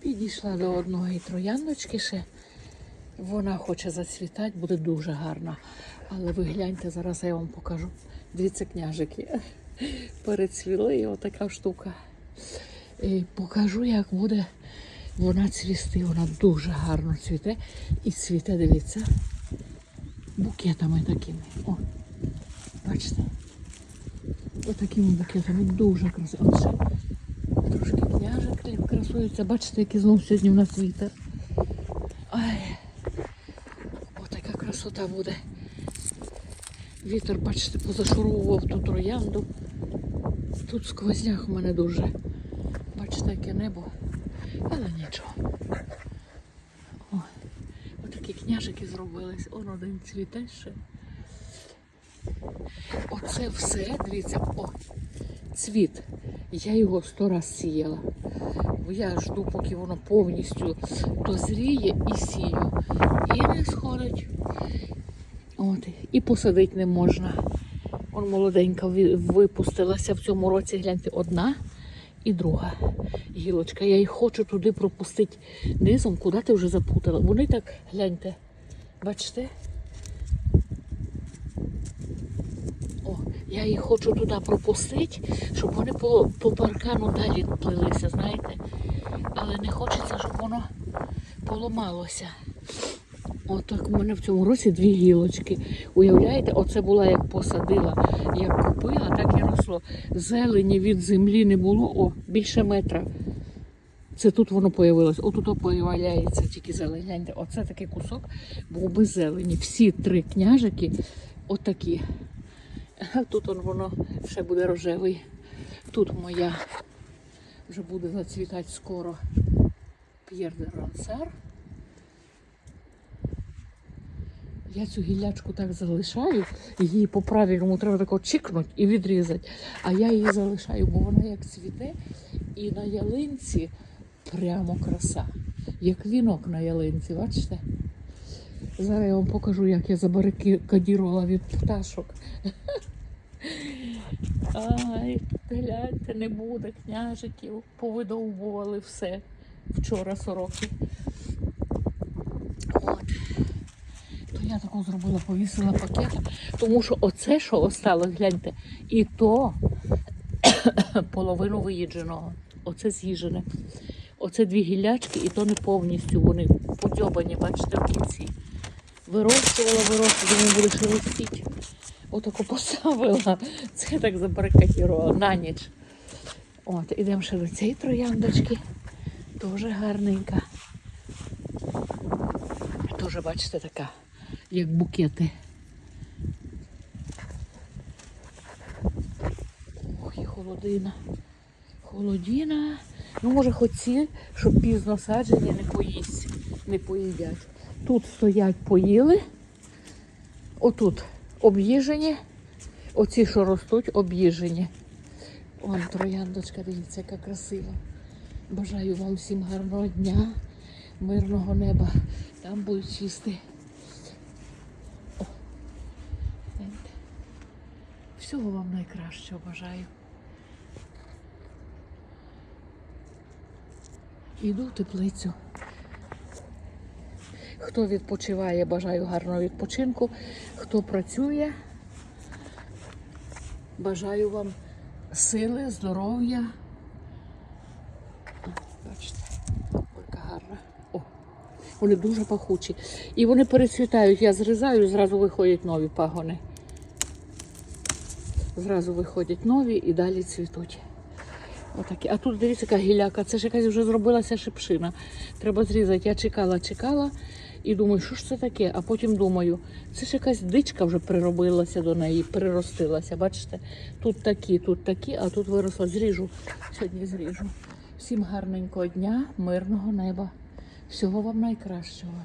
Підійшла до одної трояндочки ще. Вона хоче зацвітати, буде дуже гарна. Але ви гляньте, зараз я вам покажу. Дивіться, княжики. Перецвіли і отака штука. І покажу, як буде вона цвісти. Вона дуже гарно цвіте. І цвіте, дивіться, букетами такими. О, бачите? Отакими букетами. Дуже красиво. Красується. Бачите, який знову сьогодні в нас вітер. Ай, отака красота буде. Вітер, бачите, позашуровував ту троянду. Тут сквозняк у мене дуже. Бачите, яке небо. Але нічого. О, отакі княжики зробились. Он один цвіте ще. Оце все, дивіться, о, цвіт. Я його сто раз сіяла. Бо я жду, поки воно повністю дозріє і сію. І не сходить. От, і посадити не можна. Он молоденька випустилася в цьому році, гляньте, одна і друга гілочка. Я їх хочу туди пропустити низом, куди ти вже запутала. Вони так, гляньте, бачите? Я їх хочу туди пропустити, щоб вони по, по паркану далі плилися, знаєте. Але не хочеться, щоб воно поламалося. Отак у мене в цьому році дві гілочки. Уявляєте, оце була як посадила, як купила, так і росло. Зелені від землі не було, о, більше метра. Це тут воно появилось. Отут появляється тільки зелень. Гляньте, оце такий кусок був без зелені. Всі три княжики отакі. А тут воно ще буде рожевий. Тут моя вже буде зацвітати скоро П'єр де Рансар. Я цю гіллячку так залишаю, її по-правильному треба тако чикнути і відрізати. А я її залишаю, бо вона як цвіте, і на ялинці прямо краса. Як вінок на ялинці, бачите? Зараз я вам покажу, як я забарикадірувала від пташок. Ай, гляньте, не буде княжиків. Повидовбували все вчора сороки. То я таку зробила, повісила пакет, тому що оце, що осталось, гляньте, і то половину виїдженого. Оце з'їжене. Оце дві гіллячки, і то не повністю вони подьобані, бачите, в кінці. Вирощувала, вирощувала, думаю, буде шелестіть. Отаку поставила. Це так забарикадірувала на ніч. От, ідемо ще до цієї трояндочки. Дуже гарненька. Теж, бачите, така, як букети. Ох, і холодина. Холодина. Ну, може, хоч ці, щоб пізно саджені не поїсть, не поїдять. Тут стоять, поїли. Отут об'їжені. Оці, що ростуть, об'їжені. Вон трояндочка, дивіться, яка красива. Бажаю вам всім гарного дня, мирного неба. Там будуть чисти. Всього вам найкращого бажаю. Іду в теплицю. Хто відпочиває, бажаю гарного відпочинку. Хто працює, бажаю вам сили, здоров'я. Бачите, яка гарна. О, вони дуже пахучі. І вони перецвітають. Я зрізаю, зразу виходять нові пагони. Зразу виходять нові і далі цвітуть. Отакі. А тут дивіться, яка гіляка. Це ж якась вже зробилася шипшина. Треба зрізати. Я чекала, чекала і думаю, що ж це таке? А потім думаю, це ж якась дичка вже приробилася до неї, приростилася. Бачите? Тут такі, тут такі, а тут виросла. Зріжу. Сьогодні зріжу. Всім гарненького дня, мирного неба. Всього вам найкращого.